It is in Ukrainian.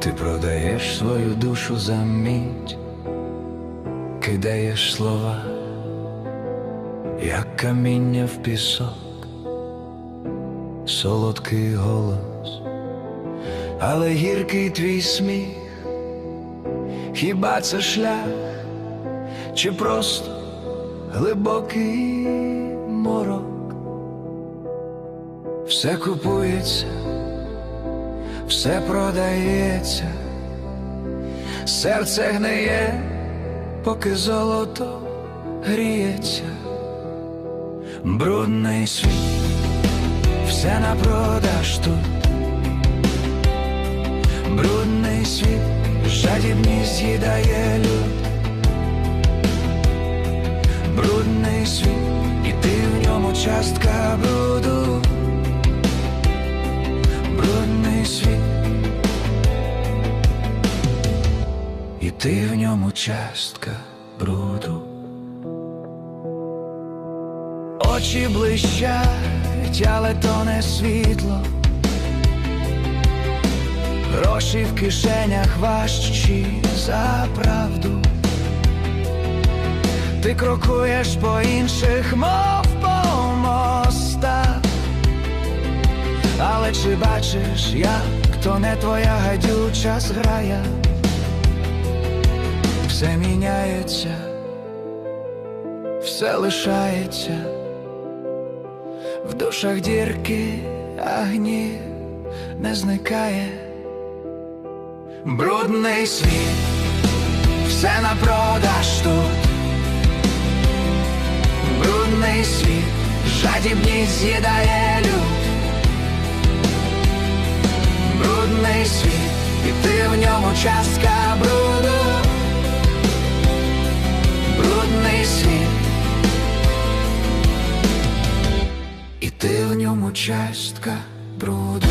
Ти продаєш свою душу за мить, кидаєш слова, як каміння в пісок, солодкий голос, але гіркий твій сміх, хіба це шлях, чи просто глибокий морок? Все купується все продається, серце гниє, поки золото гріється, брудний світ, все на продаж тут, брудний світ, жадібні з'їдає люд, брудний світ, і ти в ньому частка бруду ти в ньому частка бруду. Очі блищать, але то не світло. Гроші в кишенях важчі за правду. Ти крокуєш по інших, мов по мостах. Але чи бачиш, як то не твоя гадюча зграя? Все міняється, все лишається, в душах дірки, а не зникає. Брудний світ, все на продаж тут. Брудний світ, жадібність з'їдає люд. Брудний світ, і ти в ньому частка ньому частка бруду.